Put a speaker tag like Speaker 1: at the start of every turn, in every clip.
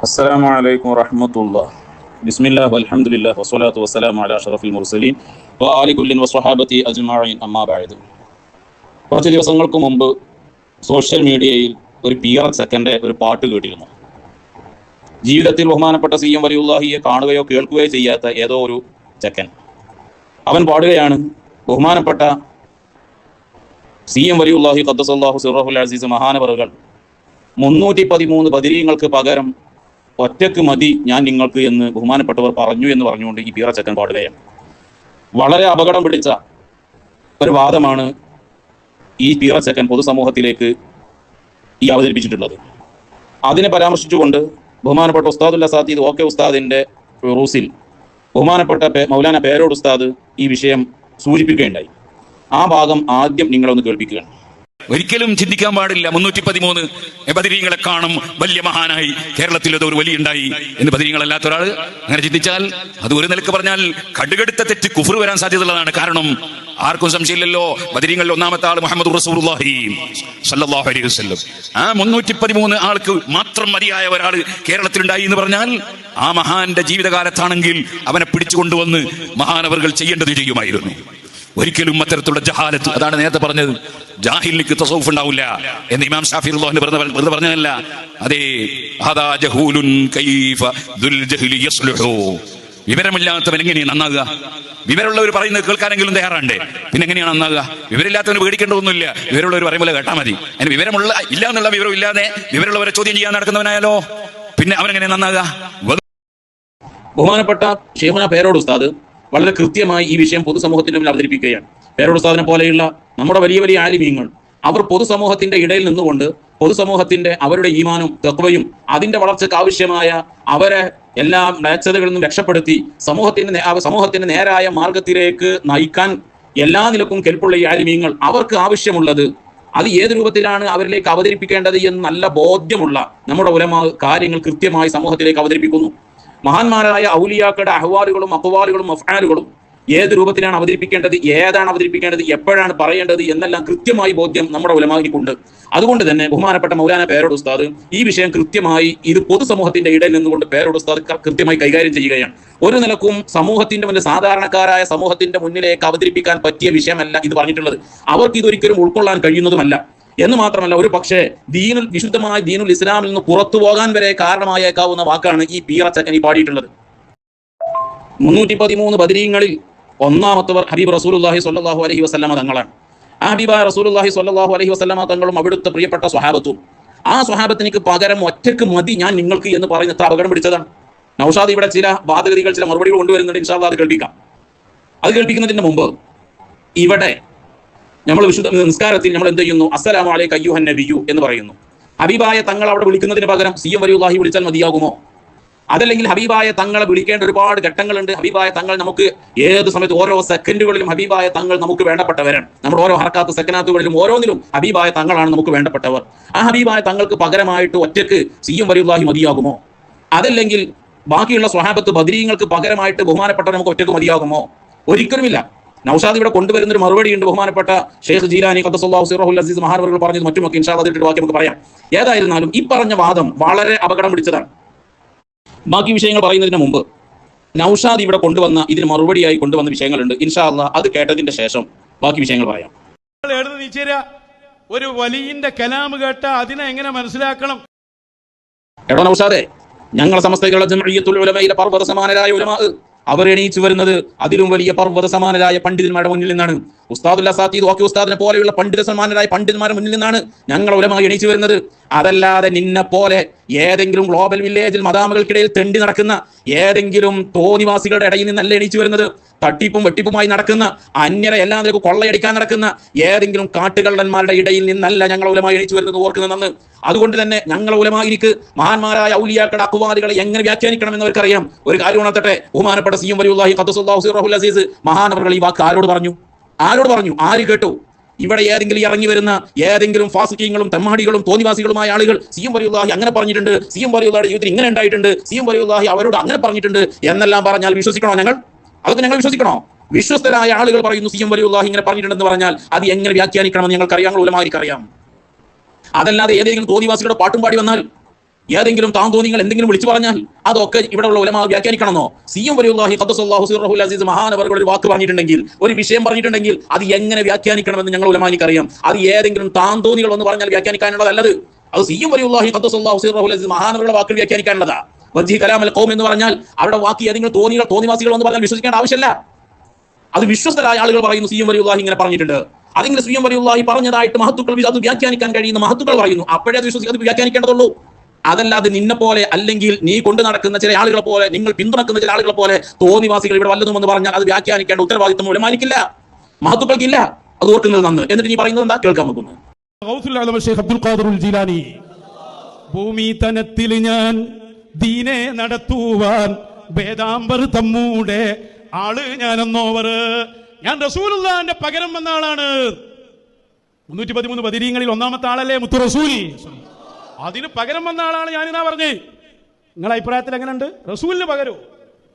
Speaker 1: السلام عليكم ورحمة الله بسم الله والحمد لله والصلاة والسلام على أشرف المرسلين وآل كل وصحابة أجمعين أما بعد കുറച്ച് ദിവസങ്ങൾക്ക് മുമ്പ് സോഷ്യൽ മീഡിയയിൽ ഒരു പി ആർ സെക്കൻഡ് ഒരു പാട്ട് കേട്ടിരുന്നു ജീവിതത്തിൽ ബഹുമാനപ്പെട്ട സി എം വലിയുല്ലാഹിയെ കാണുകയോ കേൾക്കുകയോ ചെയ്യാത്ത ഏതോ ഒരു ചെക്കൻ അവൻ പാടുകയാണ് ബഹുമാനപ്പെട്ട സി എം വലിയുല്ലാഹി ഖദ്ദസല്ലാഹു സിറഹുൽ അസീസ് മഹാനവറുകൾ മുന്നൂറ്റി പതിമൂന്ന് ബദിരീങ്ങൾക്ക് പകരം ഒറ്റയ്ക്ക് മതി ഞാൻ നിങ്ങൾക്ക് എന്ന് ബഹുമാനപ്പെട്ടവർ പറഞ്ഞു എന്ന് പറഞ്ഞുകൊണ്ട് ഈ ചെക്കൻ പാടുകയാണ്. വളരെ അപകടം പിടിച്ച ഒരു വാദമാണ് ഈ ചെക്കൻ പൊതുസമൂഹത്തിലേക്ക് ഈ അവതരിപ്പിച്ചിട്ടുള്ളത്. അതിനെ പരാമർശിച്ചുകൊണ്ട് ബഹുമാനപ്പെട്ട ഉസ്താദുല്ല സാത്തീദ് ഓക്കെ ഉസ്താദിന്റെ റൂസിൽ ബഹുമാനപ്പെട്ട മൗലാന പേരോട് ഉസ്താദ് ഈ വിഷയം സൂചിപ്പിക്കുകയുണ്ടായി. ആ ഭാഗം ആദ്യം നിങ്ങളൊന്ന് കേൾപ്പിക്കുകയാണ്.
Speaker 2: ഒരിക്കലും ചിന്തിക്കാൻ പാടില്ല. മുന്നൂറ്റി പതിമൂന്ന് ബദരീങ്ങളെ കാണും. വലിയ മഹാനായി കേരളത്തിൽ അത് ഒരു വലിയ ഉണ്ടായി എന്ന് ബദരീങ്ങളല്ലാത്ത ഒരാൾ അങ്ങനെ ചിന്തിച്ചാൽ അത് ഒരു നിലയ്ക്ക് പറഞ്ഞാൽ കടുകടുത്ത തെറ്റ് കുഫർ വരാൻ സാധ്യതയുള്ളതാണ്. കാരണം ആർക്കും സംശയമില്ലല്ലോ. ബദരീങ്ങളിൽ ഒന്നാമത്തെ ആൾ മുഹമ്മദ് അലൈഹി വസല്ലം. ആ മുന്നൂറ്റി പതിമൂന്ന് ആൾക്ക് മാത്രം മതിയായ ഒരാൾ കേരളത്തിലുണ്ടായി എന്ന് പറഞ്ഞാൽ ആ മഹാന്റെ ജീവിതകാലത്താണെങ്കിൽ അവനെ പിടിച്ചുകൊണ്ടുവന്ന് മഹാനവറുകൾ ചെയ്യേണ്ടത് ചെയ്യുമായിരുന്നു ഒരിക്കലും അത്തരത്തിലുള്ള ജഹാലത്ത് അതാണ് നേരത്തെ പറഞ്ഞത്. ജാഹിലിക്ക് തസൗഫ് ഉണ്ടാവില്ല എന്ന് ഇമാം ഷാഫി വെറുതെ പറഞ്ഞതല്ല. അതേ ജഹൂലുൻ കൈഫ ദുൽ ജഹ്ലി വിവരമില്ലാത്തവൻ എങ്ങനെയാണ് നന്നാകുക വിവരമുള്ളവർ പറയുന്നത് കേൾക്കാനെങ്കിലും തയ്യാറാണ്ടേ പിന്നെ എങ്ങനെയാണ് നന്നാകുക വിവരമില്ലാത്തവന് പേടിക്കേണ്ടതൊന്നുമില്ല വിവരമുള്ളവർ പറയുമ്പോൾ കേട്ടാൽ മതി. അതിന് വിവരമുള്ള ഇല്ല എന്നുള്ള വിവരം ഇല്ലാതെ വിവരമുള്ളവരെ ചോദ്യം ചെയ്യാൻ നടക്കുന്നവനായാലോ? പിന്നെ അവനെങ്ങനെ നന്നാകുക
Speaker 1: ബഹുമാനപ്പെട്ട ഷീമന പേരോട് ഉസ്താദ് വളരെ കൃത്യമായി ഈ വിഷയം പൊതുസമൂഹത്തിന്റെ മുന്നിൽ അവതരിപ്പിക്കുകയാണ്. പേരോട് ഉസ്താദിനെ പോലെയുള്ള നമ്മുടെ വലിയ വലിയ ആലിമീങ്ങൾ അവർ പൊതുസമൂഹത്തിന്റെ ഇടയിൽ നിന്നുകൊണ്ട് പൊതുസമൂഹത്തിന്റെ അവരുടെ ഈമാനും തെക്വയും അതിന്റെ വളർച്ചയ്ക്ക് ആവശ്യമായ അവരെ എല്ലാ മ്ലേച്ഛതകളിൽ നിന്നും രക്ഷപ്പെടുത്തി സമൂഹത്തിന്റെ സമൂഹത്തിന്റെ നേരായ മാർഗത്തിലേക്ക് നയിക്കാൻ എല്ലാ നിലക്കും കെൽപ്പുള്ള ഈ ആലിമീങ്ങൾ അവർക്ക് ആവശ്യമുള്ളത് അത് ഏത് രൂപത്തിലാണ് അവരിലേക്ക് അവതരിപ്പിക്കേണ്ടത് എന്ന് നല്ല ബോധ്യമുള്ള നമ്മുടെ ഉലമ കാര്യങ്ങൾ കൃത്യമായി സമൂഹത്തിലേക്ക് അവതരിപ്പിക്കുന്നു. മഹാന്മാരായ ഔലിയാക്കളുടെ അഹ്വാലുകളും അക്വാലുകളും അഫ്ആലുകളും ഏത് രൂപത്തിലാണ് അവതരിപ്പിക്കേണ്ടത്? ഏതാണ് അവതരിപ്പിക്കേണ്ടത്? എപ്പോഴാണ് പറയേണ്ടത്? എന്നെല്ലാം കൃത്യമായി ബോധ്യം നമ്മുടെ ഉലമാഹിക്കുണ്ട് അതുകൊണ്ട് തന്നെ ബഹുമാനപ്പെട്ട മൗലാന പേരോട് ഉസ്താദ് ഈ വിഷയം കൃത്യമായി ഇത് പൊതുസമൂഹത്തിന്റെ ഇടയിൽ നിന്നുകൊണ്ട് പേരോട് ഉസ്താദ് കൃത്യമായി കൈകാര്യം ചെയ്യുകയാണ്. ഒരു നിലക്കും സമൂഹത്തിന്റെ മുന്നിൽ സാധാരണക്കാരായ സമൂഹത്തിന്റെ മുന്നിലേക്ക് അവതരിപ്പിക്കാൻ പറ്റിയ വിഷയമല്ല ഇത് പറഞ്ഞിട്ടുള്ളത്. അവർക്ക് ഇതൊരിക്കലും ഉൾക്കൊള്ളാൻ കഴിയുന്നതുമല്ല. എന്ന് മാത്രമല്ല ഒരു പക്ഷേ ദീനുൽ വിശുദ്ധമായ ദീനുൽ ഇസ്ലാമിൽ നിന്ന് പുറത്തു പോകാൻ വരെ കാരണമായേക്കാവുന്ന വാക്കാണ് ഈ പീറച്ചക്കൻ ഈ പാടിയിട്ടുള്ളത്. മുന്നൂറ്റി പതിമൂന്ന് ബദരീങ്ങളിൽ ഒന്നാമത്തവർ ഹബീബ് റസൂലുല്ലാഹി സ്വല്ലല്ലാഹു അലഹി വസ്ലമ തങ്ങളാണ്. ആ ഹബീബ റസൂലുല്ലാഹി സ്വല്ലല്ലാഹു അലഹി വസല്ലമ തങ്ങളും അവിടുത്തെ പ്രിയപ്പെട്ട സ്വഹാബത്തും. ആ സ്വഹാബത്തിനിക്ക് പകരം ഒറ്റയ്ക്ക് മതി ഞാൻ നിങ്ങൾക്ക് എന്ന് പറയുന്ന എത്ര അപകടം പിടിച്ചതാണ്. നൌഷാദ് ഇവിടെ ചില വാദഗതികൾ ചില മറുപടികൾ കൊണ്ടുവരുന്നുണ്ട് ഇൻഷാദ് അത് കേൾപ്പിക്കാം. അത് കേൾപ്പിക്കുന്നതിന് മുമ്പ് ഇവിടെ നമ്മൾ വിശുദ്ധ നിസ്കാരത്തിൽ നമ്മൾ എന്ത് ചെയ്യുന്നു? അസ്സലാമു അലൈക അയ്യൂഹൻ നബിയു എന്ന് പറയുന്നു. ഹബീബായ തങ്ങൾ അവിടെ വിളിക്കുന്നതിന് പകരം സി എം വരിയുള്ളാഹി വിളിച്ചാൽ മതിയാകുമോ? അതല്ലെങ്കിൽ ഹബീബായ തങ്ങളെ വിളിക്കേണ്ട ഒരുപാട് ഘട്ടങ്ങളുണ്ട്. ഹബീബായ തങ്ങൾ നമുക്ക് ഏത് സമയത്ത് ഓരോ സെക്കൻഡുകളിലും ഹബീബായ തങ്ങൾ നമുക്ക് വേണ്ടപ്പെട്ടവരാണ്. നമ്മുടെ ഓരോ ഹർക്കാത്ത സെക്കൻഡാത്തുകളിലും ഓരോന്നിലും ഹബീബായ തങ്ങളാണ് നമുക്ക് വേണ്ടപ്പെട്ടവർ. ആ ഹബീബായ തങ്ങൾക്ക് പകരമായിട്ട് ഒറ്റയ്ക്ക് സി എം വലിയുല്ലാഹി മതിയാകുമോ? അതല്ലെങ്കിൽ ബാക്കിയുള്ള സ്വഹാബത്ത് ബദരീങ്ങൾക്ക് പകരമായിട്ട് ബഹുമാനപ്പെട്ടവർ നമുക്ക് ഒറ്റയ്ക്ക് മതിയാകുമോ? ഒരിക്കലുമില്ല. നൗഷാദ് ഇവിടെ കൊണ്ടുവരുന്ന ഒരു മറുപടി ഉണ്ട് ബഹുമാനപ്പെട്ട ഷെയ്ഖ് ജീലാനി കത്തസുല്ലാ സിറഹുൽ അസീസ് മഹാനവറുകൾ പറഞ്ഞത് മറ്റുമൊക്കെ ഇൻഷാല്ലാ അതിട്ട് ബാക്കി നമുക്ക് പറയാം. ഏതായിരുന്നാലും ഈ പറഞ്ഞ വാദം വളരെ അപകടം പിടിച്ചതാണ്. ബാക്കി വിഷയങ്ങൾ പറയുന്നതിന് മുമ്പ് നൌഷാദ് ഇവിടെ കൊണ്ടുവന്ന ഇതിന് മറുപടിയായി കൊണ്ടുവന്ന വിഷയങ്ങളുണ്ട്. ഇൻഷാ അള്ളാ അത് കേട്ടതിന്റെ ശേഷം ബാക്കി വിഷയങ്ങൾ പറയാം.
Speaker 3: ഒരു വലിയന്റെ കലാമ് കേട്ട അതിനെ എങ്ങനെ മനസ്സിലാക്കണം?
Speaker 1: എടോ നൌഷാദേ ഞങ്ങളെ സമസ്തയിലുള്ള ജംഇയ്യത്തുൽ ഉലമയിലെ പർവത സമാനരായ ഉലമാ അവർ എണീച്ചു വരുന്നത് അതിലും വലിയ പർവത സമാനരായ പണ്ഡിതന്മാരുടെ മുന്നിൽ നിന്നാണ്. ഉസ്താദുല്ല സാത്തീദ് ഓക്കെ ഉസ്താദിനെ പോലെയുള്ള പണ്ഡിത സമാനരായ പണ്ഡിതന്മാരുടെ മുന്നിൽ നിന്നാണ് ഞങ്ങൾ ഉലമായി എണീച്ചു വരുന്നത്. അതല്ലാതെ നിന്നെ പോലെ ഏതെങ്കിലും ഗ്ലോബൽ വില്ലേജിൽ മതാമകൾക്കിടയിൽ തെണ്ടി നടക്കുന്ന ഏതെങ്കിലും തോന്നിവാസികളുടെ ഇടയിൽ നിന്നല്ല എണീച്ചു വരുന്നത്. തട്ടിപ്പും വെട്ടിപ്പുമായി നടക്കുന്ന അന്യരെ എല്ലാം നിലയ്ക്ക് കൊള്ളയടിക്കാൻ നടക്കുന്ന ഏതെങ്കിലും കാട്ടുകള്ളന്മാരുടെ ഇടയിൽ നിന്നല്ല ഞങ്ങൾ ഉലമായി എണീച്ചു വരുന്നത് ഓർക്കുന്നതെന്ന്. അതുകൊണ്ട് തന്നെ ഞങ്ങൾ ഉലമായിരിക്ക് മഹാന്മാരായ ഔലിയാക്കളുടെ അക്കുവാദികളെ എങ്ങനെ വ്യാഖ്യാനിക്കണം എന്ന് അവർക്കറിയാം ഒരു കാര്യം ഉണർത്തട്ടെ. ബഹുമാനപ്പെട്ട സിയും വലിയ അസീസ് ഈ വാക്ക് ആരോട് പറഞ്ഞു? ആരോട് പറഞ്ഞു? ആര് കേട്ടു? ഇവിടെ ഏതെങ്കിലും ഇറങ്ങി വരുന്ന ഏതെങ്കിലും ഫാസിക്കീങ്ങളും തെമ്മാടികളും തോന്നിവാസികളുമായ ആളുകൾ സി എം അങ്ങനെ പറഞ്ഞിട്ടുണ്ട് സി എം ജീവിതത്തിൽ ഇങ്ങനെ ഉണ്ടായിട്ടുണ്ട് സി എം അവരോട് അങ്ങനെ പറഞ്ഞിട്ടുണ്ട് എന്നെല്ലാം പറഞ്ഞാൽ വിശ്വസിക്കണോ ഞങ്ങൾ? അതൊക്കെ ഞങ്ങൾ വിശ്വസിക്കണോ? വിശ്വസ്തരായ ആളുകൾ പറയുന്നു സി എം വലിയുല്ലാഹി ഇങ്ങനെ പറഞ്ഞിട്ടുണ്ടെന്ന് പറഞ്ഞാൽ അത് എങ്ങനെ വ്യാഖ്യാനിക്കണമെന്ന് ഞങ്ങൾക്ക് അറിയാം അതല്ലാതെ ഏതെങ്കിലും തോന്നിവാസികളുടെ പാട്ടും പാടി വന്നാൽ ഏതെങ്കിലും താന്തോന്നികൾ എന്തെങ്കിലും വിളിച്ചു പറഞ്ഞാൽ അതൊക്കെ ഉള്ള ഉലമാ വ്യാഖ്യാനിക്കണമെന്നോ? സി എം വലിയുല്ലാഹി ഖദ്ദസല്ലാഹു അസീസ് മഹാനവർകൾ ഒരു വാക്ക് പറഞ്ഞിട്ടുണ്ടെങ്കിൽ ഒരു വിഷയം പറഞ്ഞിട്ടുണ്ടെങ്കിൽ അത് എങ്ങനെ വ്യാഖ്യാനിക്കണമെന്ന് ഞങ്ങൾ ഉലമാനിക്കറിയാം. അത് ഏതെങ്കിലും താന്തോനികൾ ഒന്ന് പറഞ്ഞാൽ വ്യാഖ്യാനിക്കാനുള്ളതല്ലത്. അത് സി എം വലിയുല്ലാഹി ഖദ്ദസല്ലാഹു അസീസ് മഹാനവരുടെ വാക്കുകൾ വ്യാഖ്യാനിക്കാനുള്ളതാ. വജി കലാമൽ ഖൗം എന്ന് പറഞ്ഞാൽ അവിടെ വാക്ക് ഏതെങ്കിലും തോന്നികൾ തോന്നിവാസികൾ എന്ന് പറഞ്ഞാൽ വിശ്വസിക്കേണ്ട ആവശ്യമില്ല. അത് വിശ്വസ്തരായ ആളുകൾ പറയുന്നു സി എം വലിയുല്ലാഹി ഇങ്ങനെ പറഞ്ഞിട്ടുണ്ട്. അതെങ്കിലും സി എം വലിയുല്ലാഹി പറഞ്ഞതായിട്ട് മഹത്തുക്കൾ അത് വ്യാഖ്യാനിക്കാൻ കഴിയുന്ന മഹത്തുക്കൾ പറയുന്നു. അപ്പോഴേ അത് വിശ്വസിക്കാൻ അത് വ്യാഖ്യാനിക്കേണ്ടതുള്ളൂ. അതല്ലാതെ നിന്നെ പോലെ അല്ലെങ്കിൽ നീ കൊണ്ടു നടക്കുന്ന ചില ആളുകളെ പോലെ നിങ്ങൾ പിന്തുണക്കുന്ന ചില ആളുകളെ പോലെ തോന്നിവാസികൾ ഇവിടെ വല്ലതുമെന്ന് പറഞ്ഞാൽ അത് വ്യാഖ്യാനിക്കേണ്ട ഉത്തരവാദിത്വം മാലിക്കില്ല മഹത്വപകില്ല അത് ഓർക്കുന്നത് നന്ന്. എന്നിട്ട് നീ പറയുന്നത് എന്താ? കേൾക്കാൻ
Speaker 3: നോക്കുന്നു ഭൂമി തനത്തിൽ ഞാൻ ദീനെ നടത്തുവാൻ വേദാംബർ തമ്മൂടെ ആൾ ഞാനെന്നോവർ. ഞാൻ റസൂലുള്ളാന്റെ പകരം വന്ന ആളാണ്. മുന്നൂറ്റി പതിമൂന്ന് പതിരീങ്ങളിൽ ഒന്നാമത്തെ ആളല്ലേ മുത്തു റസൂൽ? അതിന് പകരം വന്ന ആളാണ് ഞാനിതാ പറഞ്ഞേ. നിങ്ങളെ അഭിപ്രായത്തിൽ എങ്ങനെയുണ്ട്? റസൂലിന് പകരോ?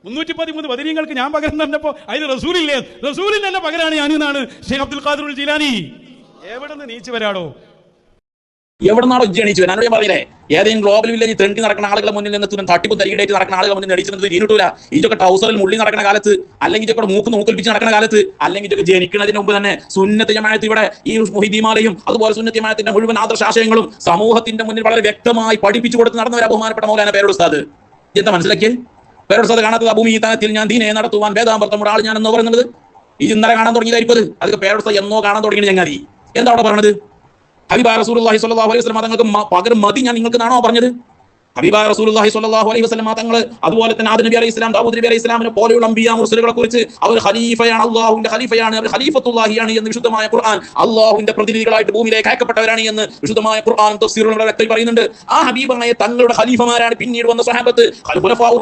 Speaker 3: മുന്നൂറ്റി പതിമൂന്ന് പതിരീങ്ങൾക്ക് ഞാൻ പകരം തന്നപ്പോ അതിന് റസൂലില്ലേ? റസൂലിന് തന്നെ പകരാണ് ഞാനിന്നാണ് ഷെയ്ഖ് അബ്ദുൽ ഖാദിർ ജീലാനി. എവിടെ നിന്ന് നീച്ചു വരാടോ?
Speaker 1: എവിടെന്നാണോ ജനിച്ചു ഞാൻ ഞാൻ പറഞ്ഞില്ലേ? ഏതെങ്കിലും ഗ്ലോബൽ വില്ലേജ് തെണ്ടി നടക്കുന്ന ആളുകളെ മുന്നിൽ നിന്ന് തട്ടിപ്പ് തരികിടേറ്റ് നടക്കുന്ന ആളുകളെ മുന്നിൽ നടിച്ചിരുന്നത് തീരിട്ടൂല ഇതൊക്കെ ടൗസറിൽ മുള്ളി നടക്കുന്ന കാലത്ത് അല്ലെങ്കിൽ ഇതൊക്കെ മൂക്ക് നോക്കിൽപ്പിച്ച് നടക്കുന്ന കാലത്ത് അല്ലെങ്കിൽ ഇതൊക്കെ ജനിക്കുന്നതിന് മുമ്പ് തന്നെ സുന്നത്ത് ജമാഅത്ത് ഇവിടെ ഈ മുഹിദിമാലയും അതുപോലെ സുന്നത്ത് ജമാഅത്തിന്റെ മുഴുവൻ ആദർശാശയങ്ങളും സമൂഹത്തിന്റെ മുന്നിൽ വളരെ വ്യക്തമായി പഠിപ്പിച്ചു കൊടുത്ത് നടന്നവരാ ബഹുമാനപ്പെട്ട മൗലാന പേരോട് ഉസ്താദ്. എന്താ മനസ്സിലാക്കിയേ? പേരോട് ഉസ്താദ് കാണാത്തത് തലത്തിൽ ഞാൻ ദീനെ നടത്തുവാൻ വേദാമ്പർത്തം ഒരാൾ ഞാൻ എന്നോ പറയുന്നത്? ഇത് ഇന്നലെ കാണാൻ തുടങ്ങിയതായിരിക്കും അതൊക്കെ പേരോട് എന്നോ കാണാൻ തുടങ്ങിയത് ഞങ്ങൾ എന്താ അവിടെ പറഞ്ഞത്? ഹബീബ റസൂലുള്ളാഹി സ്വല്ലല്ലാഹു അലൈഹി വസല്ലം തങ്ങൾക്ക് പകരം മതി ഞാൻ നിങ്ങൾക്ക് നാണോ പറഞ്ഞത്? ഹബീബ റസൂലുള്ളാഹി സ്വല്ലല്ലാഹു അലൈഹി വസല്ലം തങ്ങൾ അതുപോലെ തന്നെ ആദം നബി അലൈഹി ഇസ്ലാം ദാവൂദ് നബി അലൈഹി ഇസ്ലാമിനെ പോലെയുള്ള അമ്പിയ മുർസലുകളെ കുറിച്ച് അവർ ഖലീഫയാണ് അള്ളാഹുവിന്റെ ഖലീഫയാണ് അവർ ഖലീഫത്തുല്ലാഹിയാണ് എന്ന് വിശുദ്ധമായ ഖുർആൻ അള്ളാഹുവിന്റെ പ്രതിനിധികളായിട്ട് ഭൂമിയിലേക്ക് അയക്കപ്പെട്ടവരാണ് എന്ന് വിശുദ്ധമായ ഖുർആൻ തഫ്സീറുകളുടെ വ്യക്തമായി പറയുന്നുണ്ട്. ആ ഹബീബായ തങ്ങളുടെ ഖലീഫമാരാണ് പിന്നീട് വന്ന സ്വഹാബത്ത്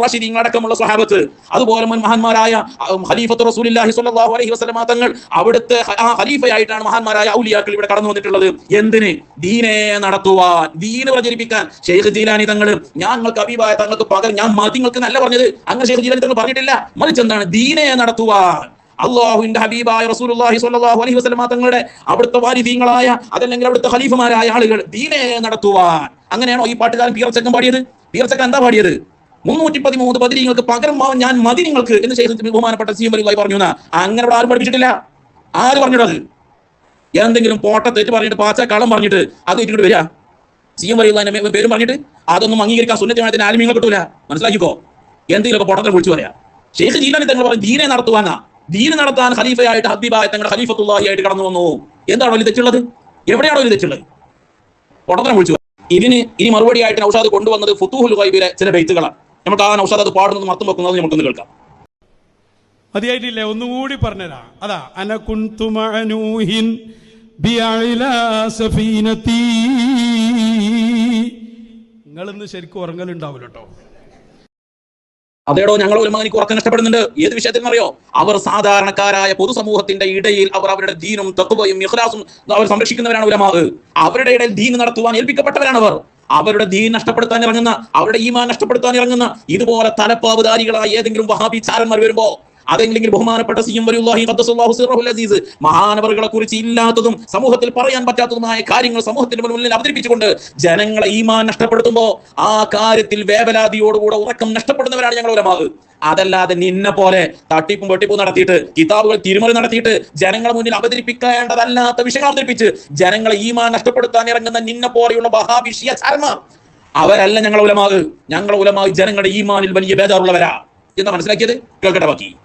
Speaker 1: റാഷിദീൻ അടക്കമുള്ള സ്വഹാബത്ത്. അതുപോലെ മുൻ മഹാന്മാരായ ഖലീഫത്ത് റസൂലുള്ളാഹി സ്വല്ലല്ലാഹു അലൈഹി വസല്ലം തങ്ങൾ അവിടുത്തെ ആ ഖലീഫയായിട്ടാണ് മഹാന്മാരായ ഔലിയാക്കൾ ഇവിടെ കടന്നു വന്നിട്ടുള്ളത്. എന്തിന്? ദീനെ നടത്തുവാൻ ദീന് പ്രചരിപ്പിക്കാൻ. ഷെയ്ഖ് ജീലാനി തങ്ങൾ ഞങ്ങൾക്ക് അബീബായ തങ്ങൾക്ക് പകരം ഞാൻ മതിങ്ങൾക്ക് നല്ല പറഞ്ഞത്. അങ്ങനെ ഷെയ്ഖ് ജീലാനി തങ്ങൾ പറഞ്ഞിട്ടില്ല. മറിച്ച് എന്താണ്? ദീനെ നടത്തുവാൻ. അള്ളാഹുവിന്റെ ഹബീബായ റസൂലുള്ളാഹി സ്വല്ലല്ലാഹു അലൈഹി വസല്ലം തങ്ങളുടെ അവിടുത്തെ വാരിദീങ്ങളായ അതല്ലെങ്കിൽ അവിടുത്തെ ഖലീഫമാരായ ആളുകൾ ദീനെ നടത്തുവാൻ. അങ്ങനെയാണോ ഈ പാട്ടുകാരൻ പീർച്ചക്കം പാടിയത്? പീർച്ചക്കൻ എന്താ പാടിയത്? മുന്നൂറ്റി പതിമൂന്ന് പതിരീങ്ങൾക്ക് പകരം ആവാൻ ഞാൻ മതി നിങ്ങൾക്ക് എന്ന് ശേഷം ബഹുമാനപ്പെട്ട സി എം വലിയ പറഞ്ഞു അങ്ങനെ ആരും പഠിപ്പിച്ചിട്ടില്ല. ആര് പറഞ്ഞിട്ടത് എന്തെങ്കിലും പോട്ട തെറ്റ് പറഞ്ഞിട്ട് പാച്ച കളം പറഞ്ഞിട്ട് അത് ഇട്ടിട്ട് വരിക. സി എം വലിയ പേരും പറഞ്ഞിട്ട് അതൊന്നും അംഗീകരിക്കാൻ സുന്നത്തിനായതിന് ആലിമീങ്ങൾ കിട്ടൂല മനസ്സിലാക്കിക്കോ? എന്തെങ്കിലുമൊക്കെ പൊട്ടത്തെ വിളിച്ചു പറയാ. ഷെയ്ഖ് ജീലാനി തങ്ങൾ പറഞ്ഞു ദീനെ നടത്തുവാനാ. ദീന് നടത്താൻ ഖലീഫയായിട്ട് ഹബീബായ തങ്ങളുടെ ഖലീഫത്തുല്ലാഹി ആയിട്ട് കടന്നു വന്നു. എന്താണോ വലിയ തെറ്റുള്ളത്? എവിടെയാണോ വലിയ തെറ്റുള്ളത്? പൊട്ടത്തിനെ വിളിച്ചു. ഇതിന് ഇനി മറുപടിയായിട്ട് നൗഷാദ് കൊണ്ടുവന്നത് ഫുത്തൂഹുൽ ഖൈബിലെ ചില ബെയ്ത്തുകളാണ്. നമുക്ക് ആ നൗഷാദ് അത് പാടുന്നത് മർത്തം വെക്കുന്നത് നമുക്കൊന്ന് കേൾക്കാം.
Speaker 3: മതിയായിട്ടില്ലേ? ഒന്നുകൂടി പറഞ്ഞതാ അതാ അനകുന്തുമനൂഹിൻ ബിഅഇലാ സഫീനത്തി നിങ്ങളിന്ന് ശരിക്കും ഉറങ്ങലുണ്ടാവില്ല കേട്ടോ
Speaker 1: അതേടോ ഞങ്ങൾ ഒരു മകനിക്ക് ഉറക്കം നഷ്ടപ്പെടുന്നുണ്ട്. ഏത് വിഷയത്തിൽ അറിയോ? അവർ സാധാരണക്കാരായ പൊതുസമൂഹത്തിന്റെ ഇടയിൽ അവർ അവരുടെ ദീനും തത്വയും ഇഖ്ലാസും അവർ സംരക്ഷിക്കുന്നവരാണ് ഉലമാവ്. അവരുടെ ഇടയിൽ ദീൻ നടത്തുവാൻ ഏൽപ്പിക്കപ്പെട്ടവരാണ് അവർ. അവരുടെ ദീൻ നഷ്ടപ്പെടുത്താൻ ഇറങ്ങുന്ന അവരുടെ ഈമാൻ നഷ്ടപ്പെടുത്താൻ ഇറങ്ങുന്ന ഇതുപോലെ തലപ്പാവുധാരികളായ ഏതെങ്കിലും വഹാബി ചാരന്മാർ വരുമ്പോ അതെങ്കിലും ബഹുമാനപ്പെട്ട സി എം വലിയുല്ലാഹി ഖദ്ദസല്ലാഹു സിറഹുൽ അസീസ് മഹാനവറുകളെ കുറിച്ച് ഇല്ലാത്തതും സമൂഹത്തിൽ പറയാൻ പറ്റാത്തതുമായ കാര്യങ്ങൾ സമൂഹത്തിന്റെ മുന്നിൽ അവതരിപ്പിച്ചുകൊണ്ട് ജനങ്ങളെ ഈമാൻ നഷ്ടപ്പെടുത്തുമ്പോ ആ കാര്യത്തിൽ വേവലാതിയോടുകൂടെ ഉറക്കം നഷ്ടപ്പെടുന്നവരാണ് ഞങ്ങൾ ഉലമാവ്. അതല്ലാതെ നിന്നെ പോലെ തട്ടിപ്പും വെട്ടിപ്പും നടത്തിയിട്ട് കിതാബുകൾ തിരുമറി നടത്തിയിട്ട് ജനങ്ങളെ മുന്നിൽ അവതരിപ്പിക്കേണ്ടതല്ലാത്ത വിഷയങ്ങൾ അവതരിപ്പിച്ച് ജനങ്ങളെ ഈമാൻ നഷ്ടപ്പെടുത്താൻ ഇറങ്ങുന്ന നിന്നെ പോലെയുള്ള മഹാവിഷയ ചർമ്മ അവരല്ല ഞങ്ങളെ ഉലമാവ്. ഞങ്ങളെ ഉലമാവ് ജനങ്ങളുടെ ഈമാനിൽ വലിയ ബേജാറുള്ളവരാ. എന്ന് മനസ്സിലാക്കിയത്? കേൾക്കട്ടെ ബാക്കി.